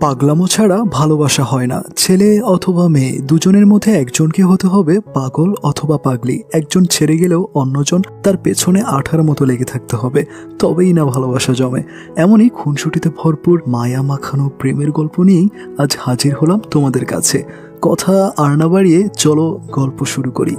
পাগলামো ছাড়া ভালোবাসা হয় না। ছেলে অথবা মেয়ে, দুজনের মধ্যে একজনকে হতে হবে পাগল অথবা পাগলি। একজন ছেড়ে গেলেও অন্যজন তার পেছনে আঠার মতো লেগে থাকতে হবে, তবেই না ভালোবাসা জমে। এমনই খুনসুটিতে ভরপুর, মায়া মাখানো প্রেমের গল্প নিয়েই আজ হাজির হলাম তোমাদের কাছে। কথা আর না বাড়িয়ে চলো গল্প শুরু করি।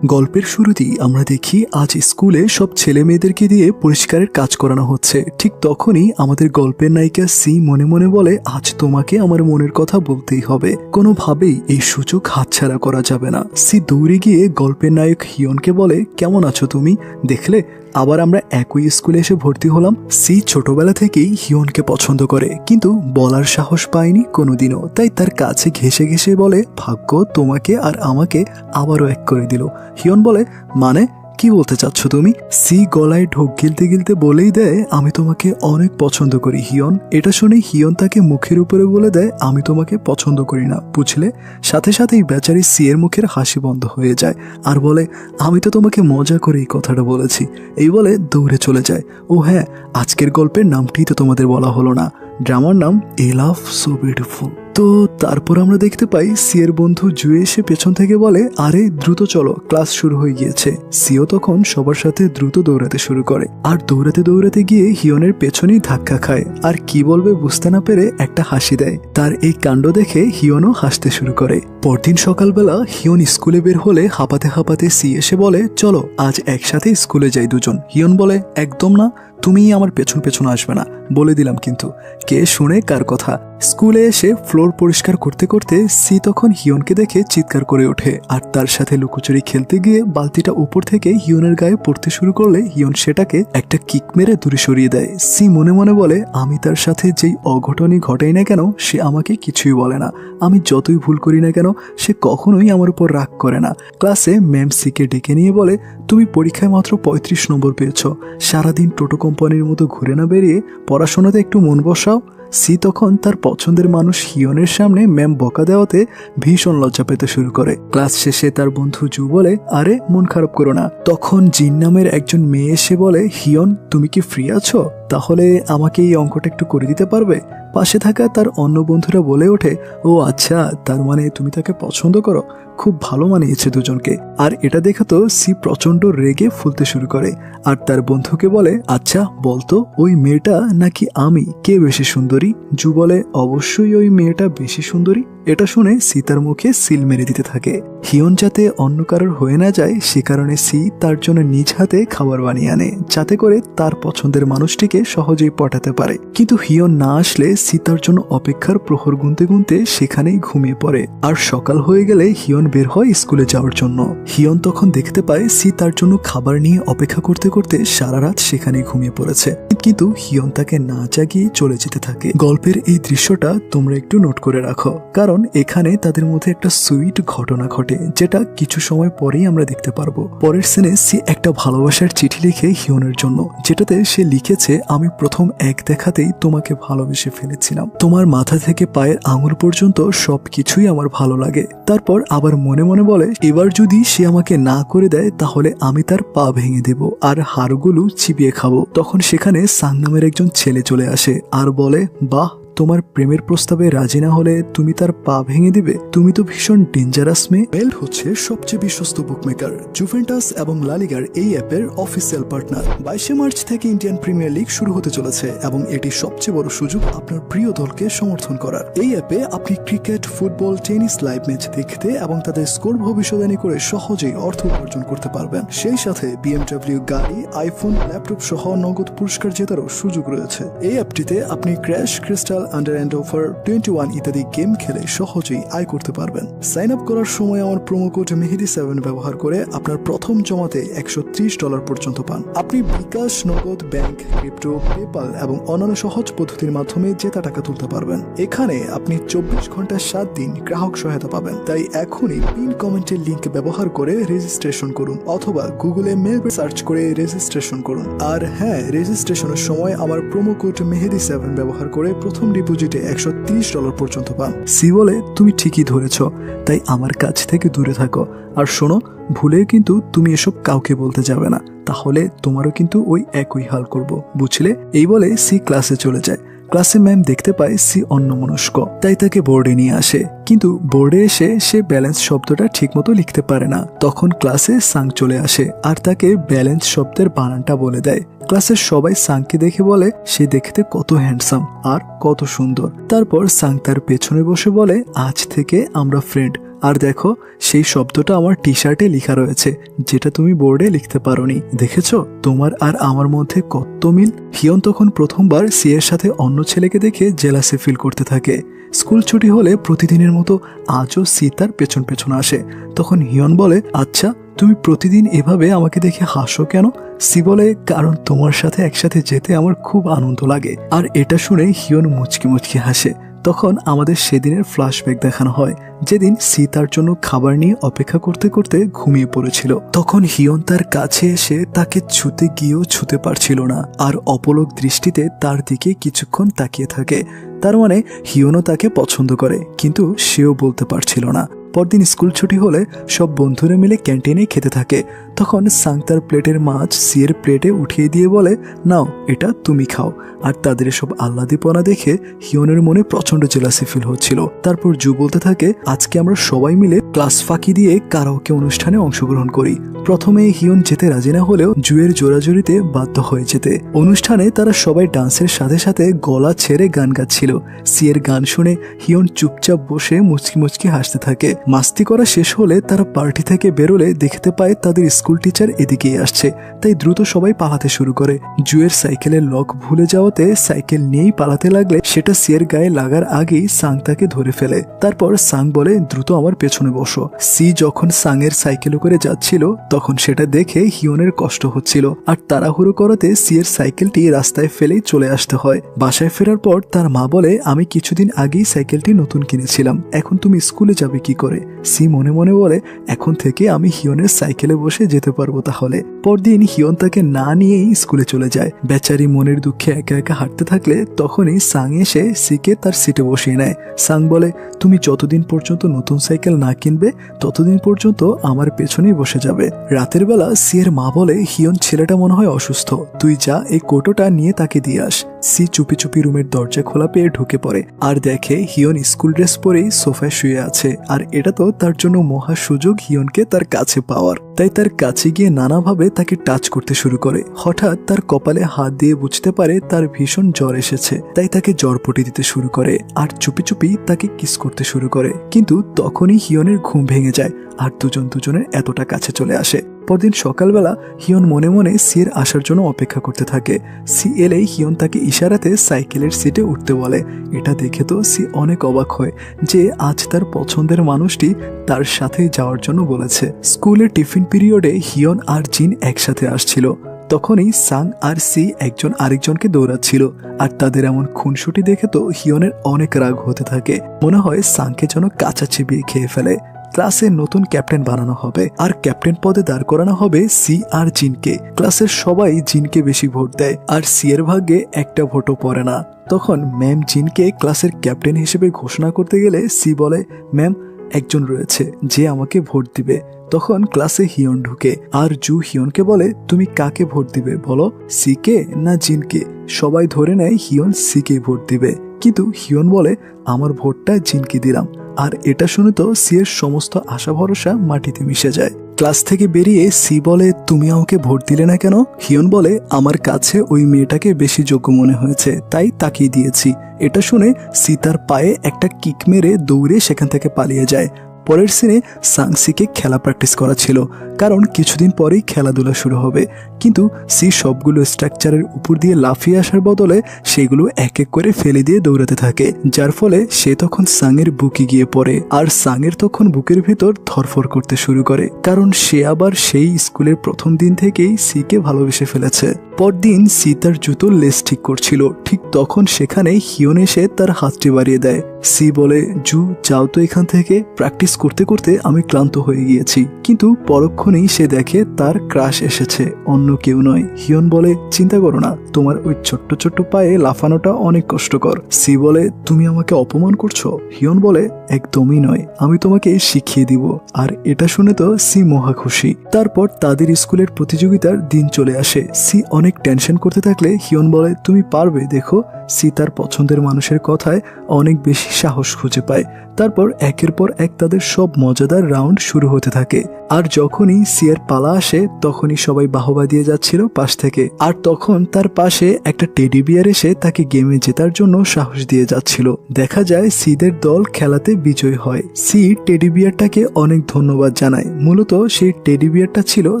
গল্পের শুরুতেই আমরা দেখি আজ স্কুলে সব ছেলে মেয়েদেরকে দিয়ে পরিষ্কারের কাজ করানো হচ্ছে। ঠিক তখনই আমাদের গল্পের নায়িকা সি মনে মনে বলে, আজ তোমাকে আমার মনের কথা বলতেই হবে। কোনোভাবেই এই সুযোগ হাতছাড়া করা যাবে না। সি দৌড়ে গিয়ে গল্পের নায়ক হিয়নকে বলে, কেমন আছো তুমি? দেখলে আবার আমরা একই স্কুলে এসে ভর্তি হলাম। সি ছোটবেলা থেকেই হিয়নকে পছন্দ করে, কিন্তু বলার সাহস পায়নি কোনোদিনও। তাই তার কাছে ঘেসে ঘেসে বলে, ভাগ্য তোমাকে আর আমাকে আবারও এক করে দিল। হিয়ন বলে মানে কি বলতে চাচ্ছ তুমি? সি গলায় ঢোক গিলতে গিলতে বলেই দেয়, আমি তোমাকে অনেক পছন্দ করি, হিয়ন। এটা শুনে হিয়ন তাকে মুখের উপরে বলে দেয়, আমি তোমাকে পছন্দ করি না। বুঝলে? সাথে সাথেই বেচারি সি এর মুখের হাসি বন্ধ হয়ে যায়। আর বলে, আমি তো তোমাকে মজা করে এই কথাটা বলেছি। এই বলে দৌড়ে চলে যায়। ও হ্যাঁ আজকের গল্পের নামটি তো তোমাদের বলা হলো না। ড্রামার নাম এ লাভ সো বিউটিফুল। তো তারপর আমরা দেখতে পাই সিয়ের বন্ধু জুয়ে এসে পেছন থেকে বলে, আরে, দ্রুত চলো, ক্লাস শুরু হয়ে গিয়েছে। সিও তখন সবার সাথে দ্রুত দৌড়াতে শুরু করে আর দৌড়াতে দৌড়াতে গিয়ে হিয়নের পেছনেই ধাক্কা খায়। আর কি বলবে বুঝতে না পেরে একটা হাসি দেয়। তার এই কাণ্ড দেখে হিয়নও হাসতে শুরু করে। পরদিন সকালবেলা হিয়ন স্কুলে বের হলে হাঁপাতে হাঁপাতে সি এসে বলে, চলো, আজ একসাথে স্কুলে যাই দুজন। হিয়ন বলে, একদম না তুমিই আমার পেছন পেছন আসবে না, বলে দিলাম কিন্তু। কে শুনে কার কথা? স্কুলে এসে ফ্লোর পরিষ্কার করতে করতে সি তখন হিয়নকে দেখে চিৎকার করে ওঠে, আর তার সাথে লুকোচুরি খেলতে গিয়ে বালতিটা উপর থেকে হিয়নের গায়ে পড়তে শুরু করলে হিয়ন সেটাকে একটা কিক মেরে দূরে সরিয়ে দেয়। সি মনে মনে বলে, আমি তার সাথে যেই অঘটনই ঘটাই না কেন, সে আমাকে কিছুই বলে না। আমি যতই ভুল করি না কেন, সে কখনোই আমার উপর রাগ করে না। ক্লাসে ম্যাম সিকে ডেকে নিয়ে বলে, তুমি পরীক্ষায় মাত্র পঁয়ত্রিশ নম্বর পেয়েছ। সারাদিন টোটো কোম্পানির মতো ঘুরে না বেরিয়ে পড়াশোনাতে একটু মন বসাও। সি তখন তার পছন্দের মানুষ হিয়নের সামনে ম্যাম বকা দেওয়াতে ভীষণ লজ্জা পেতে শুরু করে। ক্লাস শেষে তার বন্ধু জু বলে, আরে, মন খারাপ করো না। তখন জিন নামের একজন মেয়ে এসে বলে হিয়ন তুমি কি ফ্রি আছো? তাহলে আমাকে এই অঙ্কটা একটু করে দিতে পারবে? পাশে থাকা তার অন্য বন্ধুরা বলে ওঠে, ও আচ্ছা তার মানে তুমি তাকে পছন্দ করো? খুব ভালো মানিয়েছে দুজনকে। আর এটা দেখে তো সি প্রচণ্ড রেগে ফুলতে শুরু করে। আর তার বন্ধুকে বলে আচ্ছা বলতো ওই মেয়েটা নাকি আমি? কে বেশি সুন্দরী? জু বলে, অবশ্যই ওই মেয়েটা বেশি সুন্দরী। এটা শুনে সীতার মুখে সিল মেরে দিতে থাকে। হিয়ন যাতে অন্য কারোর হয়ে না যায়, সে কারণে সি তার জন্য নিজ হাতে খাবার বানিয়ে আনে, যাতে করে তার পছন্দের মানুষটিকে সহজেই পটাতে পারে। কিন্তু হিয়ন না আসলে সি তার জন্য অপেক্ষার প্রহর গুনতে গুনতে সেখানেই ঘুমিয়ে পড়ে। আর সকাল হয়ে গেলে হিয়ন বের হয় স্কুলে যাওয়ার জন্য। হিয়ন তখন দেখতে পায় সি তার জন্য খাবার নিয়ে অপেক্ষা করতে করতে সারা রাত সেখানেই ঘুমিয়ে পড়েছে। কিন্তু হিয়ন তাকে না জাগিয়ে চলে যেতে থাকে। গল্পের এই দৃশ্যটা তোমরা একটু নোট করে রাখো। কারণ এখানে তাদের মধ্যে একটা সুইট ঘটনা ঘটে, যেটা কিছু সময় পরেই আমরা দেখতে পারব। পরের সিনে সি একটা ভালোবাসার চিঠি লিখে হিয়নের জন্য, যেটাতে সে লিখেছে, আমি প্রথম এক দেখাতেই তোমাকে ভালোবেসে ফেলেছিলাম। তোমার মাথা থেকে পায়ের আঙুল পর্যন্ত সবকিছুই আমার ভালো লাগে। তারপর আবার মনে মনে বলে, এবার যদি সে আমাকে না করে দেয়, তাহলে আমি তার পা ভেঙে দেব আর হাড়গুলো চিবিয়ে খাব। তখন সেখানে সাং নামের একজন ছেলে চলে আসে আর বলে, বাহ তোমার প্রেমের প্রস্তাবে রাজি না হলে তুমি তার পা ভেঙে দিবে? তুমি তো ভীষণ ডেঞ্জারাস মেয়ে। বেল হচ্ছে সবচেয়ে বিশ্বস্ত বুকমেকার জুভেন্টাস এবং লালিগার এই অ্যাপের অফিসিয়াল পার্টনার বাইশে মার্চ থেকে ইন্ডিয়ান প্রিমিয়ার লিগ শুরু হতে চলেছে এবং এটি সবচেয়ে বড় সুযোগ আপনার প্রিয় দলকে সমর্থন করার। এই অ্যাপে আপনি cricket football tennis live match দেখতে এবং তাদের স্কোর ভবিষ্যদানী করে সহজেই অর্থ উপার্জন করতে পারবেন। সেই সাথে বিএমডব্লিউ গাড়ি আইফোন ল্যাপটপ সহ নগদ পুরস্কার জেতারও সুযোগ রয়েছে। এই অ্যাপটিতে আপনি crash crystal under and over twenty one ইত্যাদি গেম খেলে সহজেই আয় করতে পারবেন। সাইন আপ করার সময় আমার প্রোমো কোড মেহেদি সেভেন ব্যবহার করে আপনার প্রথম জমাতে একশো ত্রিশ ডলার পর্যন্ত পান। আপনি বিকাশ, নগদ ব্যাংক ক্রিপ্টো পেপাল এবং অন্যান্য সহজ পদ্ধতির মাধ্যমে জেতা টাকা তুলতে পারবেন। এখানে আপনি চব্বিশ ঘণ্টা সাত দিন গ্রাহক সহায়তা পাবেন। তাই এখনই পিন কমেন্টের লিঙ্ক ব্যবহার করে রেজিস্ট্রেশন করুন অথবা গুগলে মেল সার্চ করে রেজিস্ট্রেশন করুন। আর হ্যাঁ রেজিস্ট্রেশনের সময় আমার প্রোমো কোড মেহেদি সেভেন ব্যবহার করে প্রথম ডিপোজিটে একশো ডলার পর্যন্ত পান। সি বলে তুমি ঠিকই ধরেছ, তাই আমার কাছ থেকে দূরে থাকো। আর শোনো, ভুলে কিন্তু তুমি এসব কাউকে বলতে যাবে না। তাহলে তোমারও কিন্তু ওই একই হাল করব, বুঝলে? এই বলে সি ক্লাসে চলে যায়। ক্লাসে ম্যাম দেখতে পায় সি অন্যমনস্ক। তাই তাকে বোর্ডে নিয়ে আসে। কিন্তু বোর্ডে এসে সে ব্যালেন্স শব্দটা ঠিকমতো লিখতে পারে না। তখন ক্লাসে সাং চলে আসে আর তাকে ব্যালেন্স শব্দের বানানটা বলে দেয়। ক্লাসের সবাই সাংকে দেখে বলে, সে দেখতে কত হ্যান্ডসাম আর কত সুন্দর। তারপর সাং তার পেছনে বসে বলে, আজ থেকে আমরা ফ্রেন্ড। আর দেখো, সেই শব্দটা আমার টি শার্টে লেখা রয়েছে, যেটা তুমি বোর্ডে লিখতে পারোনি। দেখেছ? তোমার আর আমার মধ্যে কত মিল? হিয়ন তখন প্রথমবার সি এর সাথে অন্য ছেলেকে দেখে জেলাসে ফিল করতে থাকে। স্কুল ছুটি হলে প্রতিদিনের মতো আজও সি তার পেছন পেছন আসে। তখন হিয়ন বলে আচ্ছা তুমি প্রতিদিন এভাবে আমাকে দেখে হাসো কেন? সি বলে, কারণ তোমার সাথে একসাথে যেতে আমার খুব আনন্দ লাগে। আর এটা শুনে হিয়ন মুচকি মুচকি হাসে। তখন আমাদের সেদিনের ফ্ল্যাশব্যাক দেখানো হয়, যেদিন সি তার জন্য খাবার নিয়ে অপেক্ষা করতে করতে ঘুমিয়ে পড়েছিল। তখন হিয়ন তার কাছে এসে তাকে ছুতে গিয়েও ছুতে পারছিল না, আর অপলক দৃষ্টিতে তার দিকে কিছুক্ষণ তাকিয়ে থাকে। তার মানে হিয়নও তাকে পছন্দ করে, কিন্তু সেও বলতে পারছিল না। পরদিন স্কুল ছুটি হলে সব বন্ধুরা মিলে ক্যান্টিনে খেতে থাকে। তখন সাং তার প্লেটের মাছ সিয়ের প্লেটে উঠিয়ে দিয়ে বলে, নাও, এটা তুমি খাও। আর তাদের সব আহ্লাদিপনা দেখে হিয়নের মনে প্রচণ্ড জেলাসি ফিল হচ্ছিল। তারপর জু বলতে থাকে, আজকে আমরা সবাই মিলে ক্লাস ফাঁকি দিয়ে কারাওকে অনুষ্ঠানে অংশগ্রহণ করি। প্রথমে হিয়ন যেতে রাজি না হলেও জুয়ের জোরাজুরিতে বাধ্য হয়ে যেতে। অনুষ্ঠানে তারা সবাই ডান্সের সাথে সাথে গলা ছেড়ে গান গাচ্ছিল। সিয়ের গান শুনে হিয়ন চুপচাপ বসে মুচকি মুচকি হাসতে থাকে। মাস্তি করা শেষ হলে তারা পার্টি থেকে বেরোলে দেখতে পায় তাদের স্কুল টিচার এদিকেই আসছে, তাই দ্রুত সবাই পালাতে শুরু করে। জুয়ের সাইকেলের লক ভুলে যাওয়াতে সাইকেল নিয়েই পালাতে লাগলে সেটা সিয়ের গায়ে লাগার আগেই সাং তাকে ধরে ফেলে। তারপর সাং বলে, দ্রুত আমার পেছনে বসো। সি যখন সাংয়ের সাইকেলে করে যাচ্ছিল, তখন সেটা দেখে হিয়নের কষ্ট হচ্ছিল। আর তাড়াহুড়ো করাতে সিয়ের সাইকেলটি রাস্তায় ফেলেই চলে আসতে হয়। বাসায় ফেরার পর তার মা বলে, আমি কিছুদিন আগেই সাইকেলটি নতুন কিনেছিলাম। এখন তুমি স্কুলে যাবে কি করে? সি মনে মনে বলে, এখন থেকে আমি হিয়নের সাইকেলে বসে যেতে পারব তাহলে। পরদিন হিয়ন তাকে না নিয়েই স্কুলে চলে যায়। বেচারি মনের দুঃখে একা একা হাঁটতে থাকলে তখনই সাং এসে সিকে তার সিটে বসিয়ে নেয়। সাং বলে, তুমি যতদিন পর্যন্ত নতুন সাইকেল না কিনবে, ততদিন পর্যন্ত আমার পেছনেই বসে যাবে। রাতের বেলা সিয়ের মা বলে, হিয়ন ছেলেটা মনে হয় অসুস্থ। তুই যা এই কোটোটা নিয়ে তাকে দিয়ে আস। সি চুপি চুপি রুমের দরজা খোলা পেয়ে ঢুকে পড়ে। আর দেখে হিয়ন স্কুল ড্রেস পরেই সোফায় শুয়ে আছে। আর এটা তো তার জন্য মহা সুযোগ হিয়নকে তার কাছে পাওয়ার। তাই তার কাছে গিয়ে নানাভাবে তাকে টাচ করতে শুরু করে। হঠাৎ তার কপালে হাত দিয়ে বুঝতে পারে তার ভীষণ জ্বর এসেছে। তাই তাকে জ্বরপটি দিতে শুরু করে আর চুপি চুপি তাকে কিস করতে শুরু করে। কিন্তু তখনই হিয়নের ঘুম ভেঙে যায় আর দুজন দুজনের এতটা কাছে চলে আসে। পরদিন সকালবেলা হিয়ন মনে মনে সিয়ের আসার জন্য অপেক্ষা করতে থাকে। সি এলেই হিয়ন তাকে ইশারাতে সাইকেলের সিটে উঠতে বলে। এটা দেখে তো সি অনেক অবাক হয় যে আজ তার পছন্দের মানুষটি তার সাথে যাওয়ার জন্য বলেছে। স্কুলের টিফিন পিরিয়ডে হিয়ন আর জিন একসাথে আসছিল। তখনই সাং আর সি একজন আরেকজনকে দৌড়াচ্ছিল। আর তাদের এমন খুনসুটি দেখে তো হিয়নের অনেক রাগ হতে থাকে। মনে হয় সাংকে যেন কাঁচা চিবিয়ে খেয়ে ফেলে। ক্লাসের নতুন ক্যাপ্টেন বানানো হবে। আর ক্যাপ্টেন পদে দাঁড় করানো হবে সি আর জিনকে ক্লাসের সবাই জিনকে বেশি ভোট দেয়। আর সি এর ভাগ্যে একটা ভোটও পড়ে না। তখন ম্যাম জিনকে ক্লাসের ক্যাপ্টেন হিসেবে ঘোষণা করতে গেলে সি বলে ম্যাম একজন রয়েছে যে আমাকে ভোট দিবে। তখন ক্লাসে হিয়ন ঢুকে। আর জু হিয়নকে বলে, তুমি কাকে ভোট দিবে বলো? সিকে না জিনকে? সবাই ধরে নেয় হিয়ন সিকে ভোট দিবে। কিন্তু হিয়ন বলে, আমার ভোটটা জিনকে দিলাম। আর এটা শুনে তো সিয়ের সমস্ত আশা ভরসা মাটিতে মিশে যায়। ক্লাস থেকে বেরিয়ে সি বলে, তুমি আমাকে ভোট দিলে না কেন? হিয়ন বলে, আমার কাছে ওই মেয়েটাকে বেশি যোগ্য মনে হয়েছে, তাই তাকিয়ে দিয়েছি। এটা শুনে সি তার পায়ে একটা কিক মেরে দৌড়ে সেখান থেকে পালিয়ে যায়। পরের সিনে সাংসিকে খেলা প্র্যাকটিস করা ছিল। কারণ কিছুদিন পরেই খেলাধুলা শুরু হবে। কিন্তু সি সবগুলো স্ট্রাকচারের উপর দিয়ে লাফিয়ে আসার বদলে সেগুলো এক এক করে ফেলে দিয়ে দৌড়াতে থাকে। যার ফলে সে তখন সাংয়ের বুকে গিয়ে পড়ে আর সাংয়ের তখন বুকের ভিতর ধরফর করতে শুরু করে। কারণ সে আবার সেই স্কুলের প্রথম দিন থেকেই সিকে ভালোবেসে ফেলেছে। পরদিন সি তার জুতোর লেস ঠিক করছিল। ঠিক তখন সেখানে হিয়ন এসে তার হাতটি বাড়িয়ে দেয়। সি বলে, জু, যাও তো এখান থেকে প্র্যাকটিস করতে করতে আমি ক্লান্ত হয়ে গিয়েছি। কিন্তু পরক্ষণেই সে দেখে তার ক্রাশ এসেছে। অন্য কেউ নয়। হিয়ন বলে, চিন্তা করো না। তোমার ওই ছোট্ট ছোট্ট পায়ে লাফানোটা অনেক কষ্টকর। সি বলে, তুমি আমাকে অপমান করছ? হিয়ন বলে, একদমই নয়। আমি তোমাকে শিখিয়ে দিব। আর এটা শুনে তো সি মহা খুশি। তারপর তাদের স্কুলের প্রতিযোগিতার দিন চলে আসে। সি অনেক টেনশন করতে থাকলে হিয়ন বলে, তুমি পারবে, দেখো। সি তার পছন্দের মানুষের কথায় অনেক বেশি সাহস খুঁজে পায়। তারপর একের পর এক তাদের সব মজাদার রাউন্ড শুরু হতে থাকে। আর যখনই সিয়ের পালা আসে, তখনই সবাই বাহবা দিয়ে যাচ্ছিল পাশ থেকে। আর তখন তার পাশে একটা টেডি বিয়ার এসে তাকে গেমে জেতার জন্য সাহস দিয়ে যাচ্ছিল। দেখা যায় সিদের দল খেলাতে বিজয় হয়। সি টেডি বিয়ারটাকে অনেক ধন্যবাদ জানায়। মূলত সেই টেডি বিয়ারটা ছিল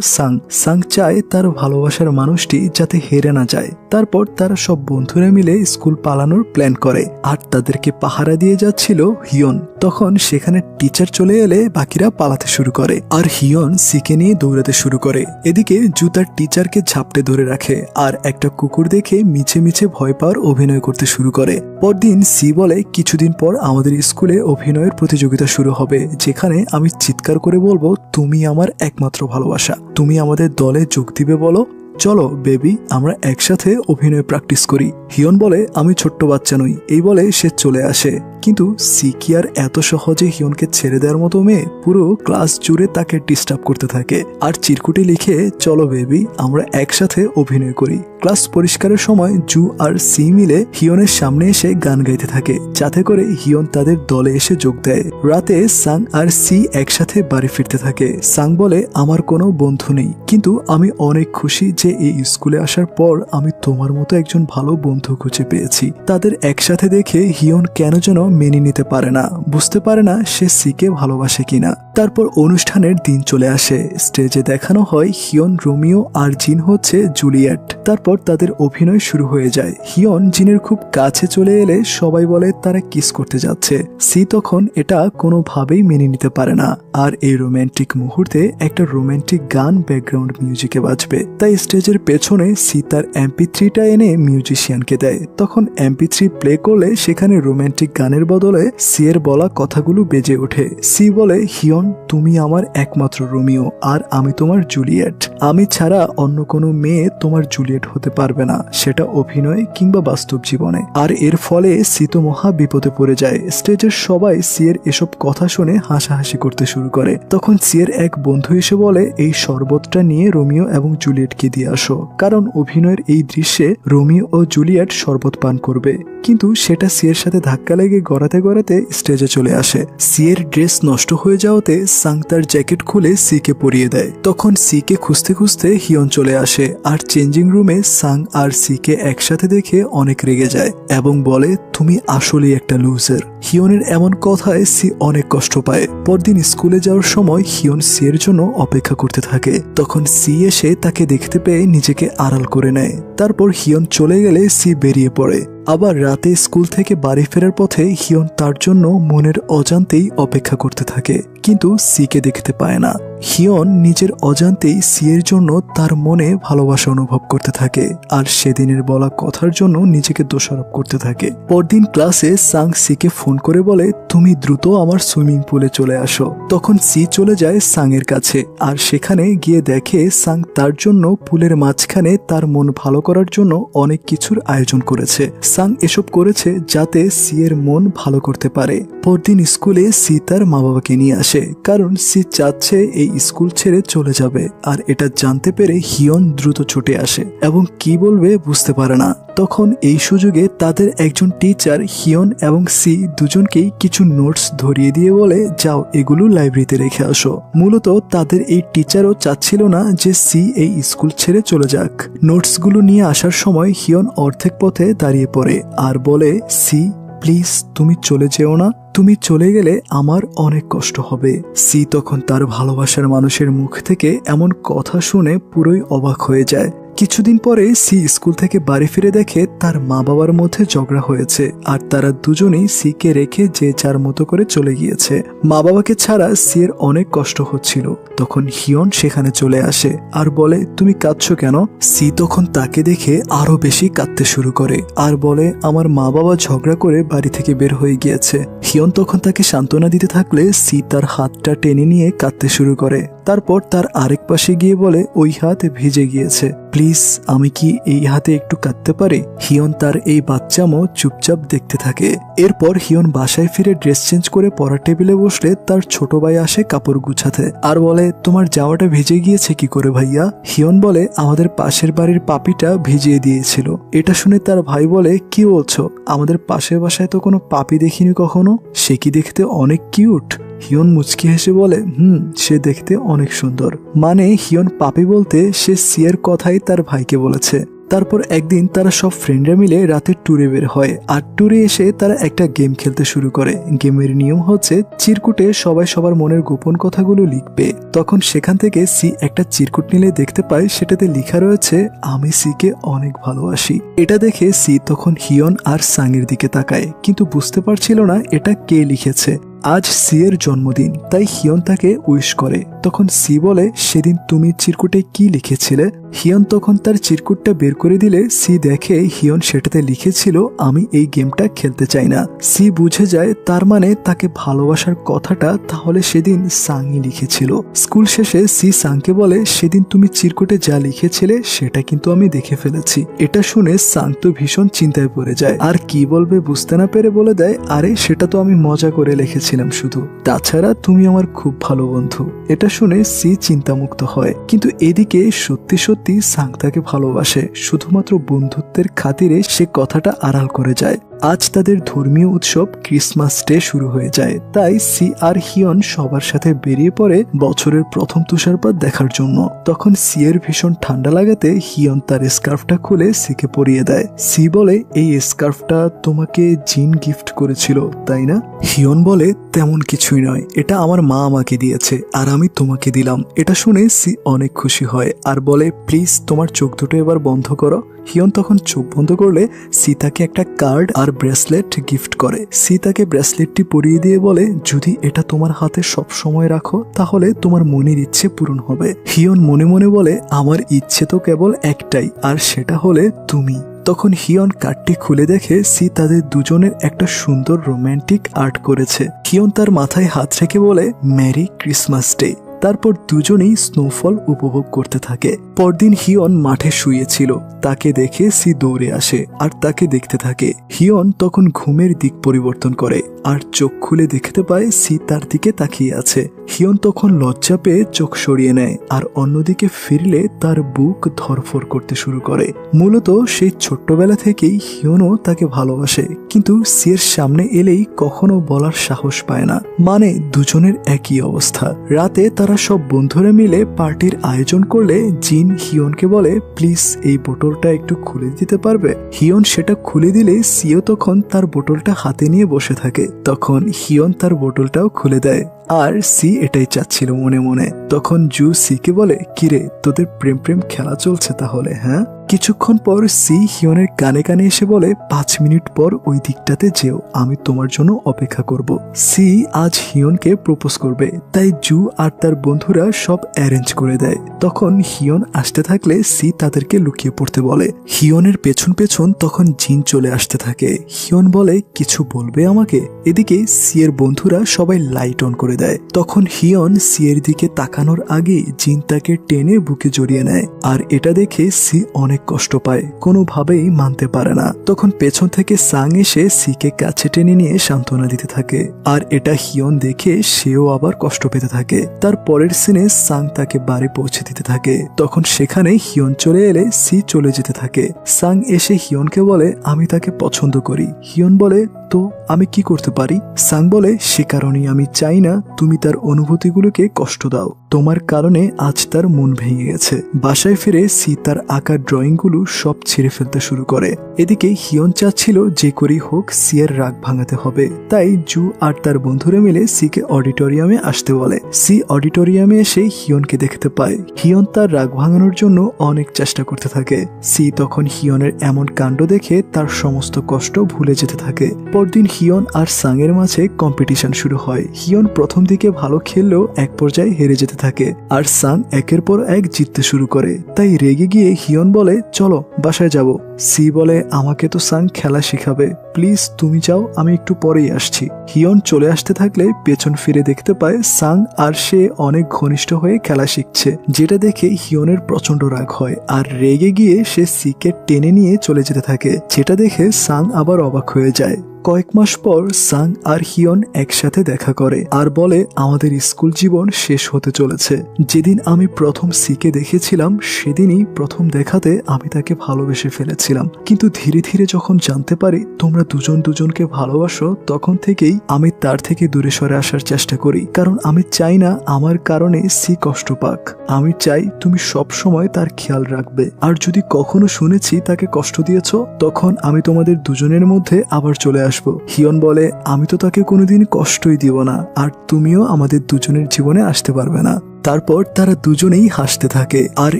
সাং। সাং চায় তার ভালোবাসার মানুষটি যাতে হেরে না যায়। তারপর তারা সব বন্ধুরা মিলে স্কুল পালানোর প্ল্যান করে। আর তাদেরকে পাহারা দিয়ে যাচ্ছিল হিয়ন। তখন সেখানে টিচার চলে এলে বাকিরা পালাতে শুরু করে। আর হিয়ন সিকে নিয়ে দৌড়াতে শুরু করে। এদিকে জুতার টিচারকে ঝাপটে ধরে রাখে। আর একটা কুকুর দেখে মিছে মিছে ভয় পাওয়ার অভিনয় করতে শুরু করে। পরদিন সি বলে, কিছুদিন পর আমাদের স্কুলে অভিনয়ের প্রতিযোগিতা শুরু হবে, যেখানে আমি চিৎকার করে বলব, তুমি আমার একমাত্র ভালোবাসা। তুমি আমাদের দলে যোগ দিবে বলো চলো, বেবি, আমরা একসাথে অভিনয় প্র্যাকটিস করি। হিয়ন বলে, আমি ছোট্ট বাচ্চা নই। এই বলে সে চলে আসে। কিন্তু সিকি আর এত সহজে হিয়নকে ছেড়ে দেওয়ার মতো মেয়ে পুরো ক্লাস জুড়ে তাকে ডিস্টার্ব করতে থাকে। আর চিরকুটি লিখে, চলো, বেবি, আমরা একসাথে অভিনয় করি। ক্লাস পরিষ্কারের সময় জু আর সি মিলে হিয়নের সামনে এসে গান গাইতে থাকে। যাতে করে হিয়ন তাদের দলে এসে যোগ দেয়। রাতে সাং আর সি একসাথে বাড়ি ফিরতে থাকে। সাং বলে, আমার কোনো বন্ধু নেই। কিন্তু আমি অনেক খুশি যে এই স্কুলে আসার পর আমি তোমার মতো একজন ভালো বন্ধু খুঁজে পেয়েছি। তাদের একসাথে দেখে হিয়ন কেন যেন মেনে নিতে পারে না, বুঝতে পারে না সে সিকে ভালোবাসে কিনা। তারপর অনুষ্ঠানের দিন চলে আসে। স্টেজে দেখানো হয় হিয়ন, রোমিও আর জিন হচ্ছে জুলিয়েট। তারপর তাদের অভিনয় শুরু হয়ে যায়। হিয়ন জিনের খুব কাছে চলে এলে সবাই বলে, তারা কিস করতে যাচ্ছে। সি তখন এটা কোনোভাবেই মেনে নিতে পারে না। আর এই রোমান্টিক মুহূর্তে একটা রোমান্টিক গান ব্যাকগ্রাউন্ড মিউজিকে বাজবে। তাই স্টেজের পেছনে সি তার এমপি থ্রিটা এনে মিউজিশিয়ানকে দেয়। তখন এমপি থ্রি প্লে করলে সেখানে রোম্যান্টিক গানের বদলে সি এর বলা কথাগুলো বেজে ওঠে। সি বলে, হিয়ন, তুমি আমার একমাত্র রোমিও, আর আমি তোমার জুলিয়েট। আমি ছাড়া অন্য কোনো মেয়ে তোমার জুলিয়েট হতে পারবে না। সেটা অভিনয় কিংবা বাস্তব জীবনে। আর এর ফলে সি তো মহা বিপদে পড়ে যায়। স্টেজের সবাই সিয়ের এসব কথা শুনে হাসাহাসি করতে শুরু করে। তখন সিয়ের এক বন্ধু এসে বলে, এই শরবতটা নিয়ে রোমিও এবং জুলিয়েটকে দিয়ে আসো, কারণ অভিনয়ের এই দৃশ্যে রোমিও ও জুলিয়েট শরবত পান করবে। কিন্তু সেটা সিয়ের সাথে ধাক্কা লেগে গড়াতে গড়াতে স্টেজে চলে আসে। সিয়ের ড্রেস নষ্ট হয়ে যাওয়াতে সাং তার জ্যাকেট খুলে সিকে পরিয়ে দেয়। তখন সিকে খুঁজতে খুঁজতে হিয়ন চলে আসে আর চেঞ্জিং রুমে সাং আর সিকে একসাথে দেখে অনেক রেগে যায় এবং বলে, তুমি আসলেই একটা লুজার হিয়নের এমন কথায় সি অনেক কষ্ট পায়। পরদিন স্কুলে যাওয়ার সময় হিয়ন সি এর জন্য অপেক্ষা করতে থাকে। তখন সি এসে তাকে দেখতে পেয়ে নিজেকে আড়াল করে নেয়। তারপর হিয়ন চলে গেলে সি বেরিয়ে পড়ে। আবার রাতে স্কুল থেকে বাড়ি ফেরার পথে হিয়ন তার জন্য মনের অজান্তেই অপেক্ষা করতে থাকে, কিন্তু সিকে দেখতে পায় না। হিয়ন নিজের অজান্তেই সিয়ের জন্য তার মনে ভালোবাসা অনুভব করতে থাকে, আর সেদিনের বলা কথার জন্য নিজেকে দোষারোপ করতে থাকে। পরদিন ক্লাসে সাং সিকে ফোন করে বলে, তুমি দ্রুত আমার সুইমিং পুলে চলে আসো। তখন সি চলে যায় সাংয়ের কাছে, আর সেখানে গিয়ে দেখে সাং তার জন্য পুলের মাঝখানে তার মন ভালো করার জন্য অনেক কিছুর আয়োজন করেছে। সাং এসব করেছে যাতে সি এর মন ভালো করতে পারে। পরদিন স্কুলে সি তার মা বাবাকে নিয়ে আসে, কারণ সি চাচ্ছে এই স্কুল ছেড়ে চলে যাবে, আর এটা জানতে পেরে হিয়ন দ্রুত ছুটে আসে এবং কি বলবে বুঝতে পারে না। তখন এই সুযোগে তাদের একজন টিচার, হিয়ন এবং সি দুজনকেই কিছু নোটস ধরিয়ে দিয়ে বলে, যাও এগুলো লাইব্রেরিতে রেখে আসো। মূলত তাদের এই টিচারও চাচ্ছিল না যে সি এই স্কুল ছেড়ে চলে যাক। নোটসগুলো নিয়ে আসার সময় হিয়ন অর্ধেক পথে দাঁড়িয়ে পড়ে। আর বলে, সি, প্লিজ তুমি চলে যেও না। তুমি চলে গেলে আমার অনেক কষ্ট হবে। সি তখন তার ভালোবাসার মানুষের মুখ থেকে এমন কথা শুনে পুরোই অবাক হয়ে যায়। কিছুদিন পরে সি স্কুল থেকে বাড়ি ফিরে দেখে তার মা বাবার মধ্যে ঝগড়া হয়েছে আর তারা দুজনেই সিকে রেখে যে যার মতো করে চলে গিয়েছে। মা বাবাকে ছাড়া সি এর অনেক কষ্ট হচ্ছিল। তখন হিয়ন সেখানে চলে আসে আর বলে, তুমি কাঁদছ কেন? সি তখন তাকে দেখে আরও বেশি কাঁদতে শুরু করে আর বলে, আমার মা বাবা ঝগড়া করে বাড়ি থেকে বের হয়ে গিয়েছে। হিয়ন তখন তাকে সান্ত্বনা দিতে থাকলে সি তার হাতটা টেনে নিয়ে কাঁদতে শুরু করে। তারপর তার আরেক পাশে গিয়ে বলে, ওই হাত ভিজে গিয়েছে। প্লিজ, আমি কি এই হাতে একটু কাঁদতে পারি? হিয়ন তার এই বাচ্চামো চুপচাপ দেখতে থাকে। এরপর হিয়ন বাসায় ফিরে ড্রেস চেঞ্জ করে পড়ার টেবিলে বসলে তার ছোট ভাই আসে কাপড় গুছাতে আর বলে, তোমার যাওয়াটা ভিজে গিয়েছে কি করে ভাইয়া? হিয়ন বলে, আমাদের পাশের বাড়ির পাপিটা ভিজিয়ে দিয়েছিল। এটা শুনে তার ভাই বলে, কি বলছো? আমাদের পাশের বাসায় তো কোনো পাপি দেখিনি কখনো? সে কি দেখতে অনেক কিউট? হিয়ন মুচকি হেসে বলে, হুম, সে দেখতে অনেক সুন্দর। মানে হিয়ন পাপি বলতে সে সিয়ের কথাই তার ভাইকে বলেছে। তারপর একদিন তারা সব ফ্রেন্ডরা মিলে রাতে ট্যুরে বের হয়। আর ট্যুরে এসে তারা একটা গেম খেলতে শুরু করে। গেমের নিয়ম হচ্ছে চিরকুটে সবাই সবার মনের গোপন কথাগুলো লিখবে। তখন সেখান থেকে সি একটা চিরকুট নিলে দেখতে পায়, সেটাতে লেখা রয়েছে, আমি সিকে অনেক ভালোবাসি। এটা দেখে সি তখন হিয়ন আর সাংয়ের দিকে তাকায়। কিন্তু বুঝতে পারছিল না এটা কে লিখেছে। আজ সি এর জন্মদিন, তাই হিয়ন তাকে উইশ করে। তখন সি বলে, সেদিন তুমি চিরকুটে কি লিখেছিলে? হিয়ন তখন তার চিরকুটটা বের করে দিলে, সি দেখে হিয়ন সেটাতে লিখেছিল, আমি এই গেমটা খেলতে চাই না। সি বুঝে যায়, তার মানে তাকে ভালোবাসার কথাটা তাহলে সেদিন সাংই লিখেছিল। স্কুল শেষে সি সাংকে বলে, সেদিন তুমি চিরকুটে যা লিখেছিলে সেটা কিন্তু আমি দেখে ফেলেছি। এটা শুনে সাং তো ভীষণ চিন্তায় পড়ে যায়। আর কি বলবে বুঝতে না পেরে বলে দেয়, আরে, সেটা তো আমি মজা করে লিখেছিলাম শুধু। তাছাড়া তুমি আমার খুব ভালো বন্ধু। এটা শুনে সি চিন্তামুক্ত হয়। কিন্তু এদিকে সত্যি সত্যি সাং তাকে ভালোবাসে। শুধুমাত্র বন্ধুত্বের খাতিরে সে কথাটা আড়াল করে যায়। আজ তাদের ধর্মীয় উৎসব ক্রিসমাস ডে শুরু হয়ে যায়। তাই সি আর হিয়ন সবার সাথে বেরিয়ে পড়ে বছরের প্রথম তুষারপাত দেখার জন্য। তখন সি এর ভীষণ ঠান্ডা লাগাতে হিয়ন তার স্কার্ফটা খুলে সিকে পরিয়ে দেয়। সি বলে, এই স্কার্ফটা তোমাকে জিন গিফট করেছিল, তাই না? হিয়ন বলে, তেমন কিছুই নয়। এটা আমার মা আমাকে দিয়েছে আর আমি তোমাকে দিলাম। এটা শুনে সি অনেক খুশি হয় আর বলে, প্লিজ তোমার চোখ দুটো এবার বন্ধ করো। হিয়ন তখন চোখ বন্ধ করলে সীতাকে একটা কার্ড আর ব্রেসলেট গিফট করে। সীতাকে ব্রেসলেটটি পরিয়ে দিয়ে বলে, যদি এটা তোমার হাতে সব সময় রাখো, তাহলে তোমার মনের ইচ্ছে পূরণ হবে। হিয়ন মনে মনে বলে, আমার ইচ্ছে তো কেবল একটাই, আর সেটা হলে তুমি। তখন হিয়ন কার্ডটি খুলে দেখে সি তাদের দুজনের একটা সুন্দর রোমান্টিক আর্ট করেছে। হিয়ন তার মাথায় হাত রেখে বলে ম্যারি ক্রিসমাস ডে। তারপর দুজনেই স্নোফল উপভোগ করতে থাকে। পরদিন হিয়ন মাঠে শুয়েছিল। তাকে দেখে সি দৌড়ে আসে আর তাকে দেখতে থাকে। হিয়ন তখন ঘুমের দিক পরিবর্তন করে আর চোখ খুলে দেখতে পায় সি তার দিকে তাকিয়ে আছে। হিয়ন তখন লজ্জা পেয়ে চোখ সরিয়ে নেয় আর অন্যদিকে ফিরলে তার বুক ধরফর করতে শুরু করে। মূলত সেই ছোট্টবেলা থেকেই হিয়নও তাকে ভালোবাসে, কিন্তু সিয়ের সামনে এলেই কখনো বলার সাহস পায় না। মানে দুজনের একই অবস্থা। রাতে তারা সব বন্ধুরা মিলে পার্টির আয়োজন করলে জিন হিয়নকে বলে, প্লিজ, এই বোটলটা একটু খুলে দিতে পারবে? হিয়ন সেটা খুলে দিলে সিও তখন তার বোটলটা হাতে নিয়ে বসে থাকে। তখন হিয়ন তার বোটলটাও খুলে দেয়। আর সি এটাই চাচ্ছিল মনে মনে। তখন জু সিকে বলে, কিরে, তোদের প্রেম প্রেম খেলা চলছে তাহলে হ্যাঁ? কিছুক্ষণ পর সি হিয়নের কানে কানে এসে বলে, পাঁচ মিনিট পর ওই দিকটাতে যেও, আমি তোমার জন্য অপেক্ষা করব। সি আজ হিয়নকে প্রপোজ করবে, তাই জু আর তার বন্ধুরা সব অ্যারেঞ্জ করে দেয়। তখন হিয়ন আসতে থাকলে সি তাদেরকে লুকিয়ে পড়তে বলে। হিয়নের পেছন পেছন তখন জিন চলে আসতে থাকে। হিয়ন বলে, কিছু বলবে আমাকে? এদিকে সি এর বন্ধুরা সবাই লাইট অন করে দেয়। তখন হিয়ন সি এর দিকে তাকানোর আগে জিন তাকে টেনে বুকে জড়িয়ে নেয়। আর এটা দেখে সি অনেক কষ্ট পায়, কোনোভাবেই মানতে পারে না। তখন পেছন থেকে সাং এসে সিকে কাছে টেনে নিয়ে সান্ত্বনা দিতে থাকে। আর এটা হিয়ন দেখে সেও আবার কষ্ট পেতে থাকে। তার পরের সিনে সাং তাকে বাড়ি পৌঁছে দিতে থাকে। তখন সেখানে হিয়ন চলে এলে সি চলে যেতে থাকে। সাং এসে হিয়নকে বলে, আমি তাকে পছন্দ করি। হিয়ন বলে তো আমি কি করতে পারি? সাং বলে, সে কারণেই আমি চাই না তুমি তার অনুভূতিগুলোকে কষ্ট দাও। তোমার কারণে আজ তার মন ভেঙে গেছে। বাসায় ফিরে সি তার আঁকা ড্রয়িংগুলো সব ছেড়ে ফেলতে শুরু করে। এদিকে হিয়ন চাচ্ছিল যে করেই হোক সিয়ের রাগ ভাঙাতে হবে। তাই জু আর তার বন্ধুরা মিলে সিকে অডিটোরিয়ামে আসতে বলে। সি অডিটোরিয়ামে এসে হিয়নকে দেখতে পায়। হিয়ন তার রাগ ভাঙানোর জন্য অনেক চেষ্টা করতে থাকে। সি তখন হিয়নের এমন কাণ্ড দেখে তার সমস্ত কষ্ট ভুলে যেতে থাকে। পরদিন হিয়ন আর সাংয়ের মাঝে কম্পিটিশন শুরু হয়। হিয়ন প্রথম দিকে ভালো খেললেও এক পর্যায়ে হেরে যেতে থাকে আর সাং একের পর এক জিততে শুরু করে। তাই রেগে গিয়ে হিয়ন বলে, চলো, বাসায় যাব। সি বলে, আমাকে তো সাং খেলা শিখাবে। প্লিজ, তুমি যাও, আমি একটু পরেই আসছি। হিয়ন চলে আসতে থাকলে পেছন ফিরে দেখতে পায় সাং আর সে অনেক ঘনিষ্ঠ হয়ে খেলা শিখছে, যেটা দেখে হিয়নের প্রচণ্ড রাগ হয় আর রেগে গিয়ে সে সিকে টেনে নিয়ে চলে যেতে থাকে, যেটা দেখে সাং আবার অবাক হয়ে যায়। কয়েক মাস পর সাং আর হিয়ন একসাথে দেখা করে আর বলে, আমাদের স্কুল জীবন শেষ হতে চলেছে। যেদিন আমি প্রথম সিকে দেখেছিলাম, সেদিনই প্রথম দেখাতে আমি তাকে ভালোবেসে ফেলেছিলাম। কিন্তু ধীরে ধীরে যখন জানতে পারি, তোমরা দুজন দুজনকে ভালোবাসো, তখন থেকেই আমি তার থেকে দূরে সরে আসার চেষ্টা করি। কারণ আমি চাই না আমার কারণে সি কষ্ট পাক। আমি চাই তুমি সব সময় তার খেয়াল রাখবে। আর যদি কখনো শুনেছি তাকে কষ্ট দিয়েছ, তখন আমি তোমাদের দুজনের মধ্যে আবার চলে আসব। হিয়ন বলে, আমি তো তাকে কোনোদিন কষ্টই দিব না, আর তুমিও আমাদের দুজনের জীবনে আসতে পারবে না। তারপর তারা দুজনেই হাসতে থাকে। আর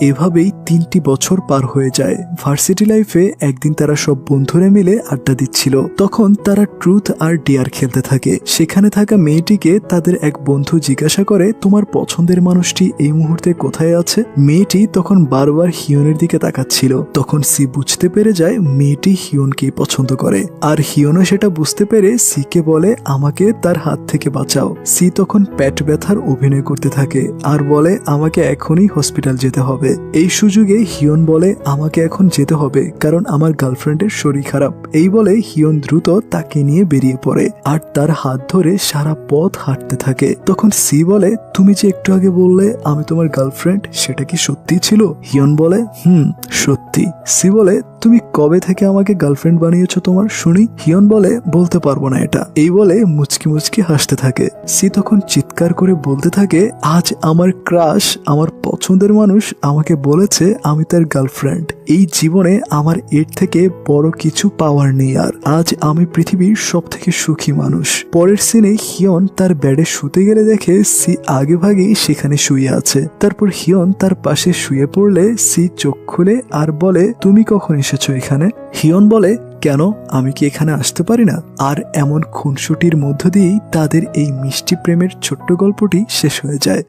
এভাবেই তিনটি বছর পার হয়ে যায়। ভার্সিটি লাইফে একদিন তারা সব বন্ধুরা মিলে আড্ডা দিচ্ছিল। তখন তারা ট্রুথ আর ডিয়ার খেলতে থাকে। সেখানে থাকা মেয়েটিকে তাদের এক বন্ধু জিজ্ঞাসা করে, তোমার পছন্দের মানুষটি এই মুহূর্তে কোথায় আছে? মেয়েটি তখন বারবার হিয়নের দিকে তাকাচ্ছিল। তখন সি বুঝতে পেরে যায়, মেয়েটি হিয়নকেই পছন্দ করে। আর হিয়নও সেটা বুঝতে পেরে সিকে বলে, আমাকে তার হাত থেকে বাঁচাও। সি তখন প্যাট ব্যথার অভিনয় করতে থাকে। আর বলে, আমাকে এখনই হসপিটাল যেতে হবে। এই সুযোগে হিয়ন বলে, আমাকে এখন যেতে হবে, কারণ আমার গার্লফ্রেন্ডের শরীর খারাপ। এই বলে হিয়ন দ্রুত তাকে নিয়ে বেরিয়ে পড়ে, আর তার হাত ধরে সারা পথ হাঁটতে থাকে। তখন সি বলে, তুমি যে একটু আগে বললে আমি তোমার গার্লফ্রেন্ড সেটা কি সত্যি ছিল? হিয়ন বলে, হুম, সত্যি। সি বলে তুমি কবে থেকে আমাকে গার্লফ্রেন্ড বানিয়েছো তোমার? শুনি, হিয়ন বলে, বলতে পারব না এটা। এই বলে মুচকি মুচকি হাসতে থাকে। সি তখন চিৎকার করে বলতে থাকে, আজ আমার ক্রাশ আমার পছন্দের মানুষ আমাকে বলেছে আমি তার গার্লফ্রেন্ড এই জীবনে আমার এর থেকে বড় কিছু পাওয়ার নেই আর। আজ আমি পৃথিবীর সব থেকে সুখী মানুষ। পরের সিনে হিয়ন তার ব্যাডে শুতে গেলে দেখে সি আগে ভাগেই সেখানে শুয়ে আছে। তারপর হিয়ন তার পাশে শুয়ে পড়লে সি চোখ খুলে আর বলে, তুমি কখন এসেছ এখানে? হিয়ন বলে, কেন? আমি কি এখানে আসতে পারি না? আর এমন খুনসুটির মধ্য দিয়েই তাদের এই মিষ্টি প্রেমের ছোট্ট গল্পটি শেষ হয়ে যায়।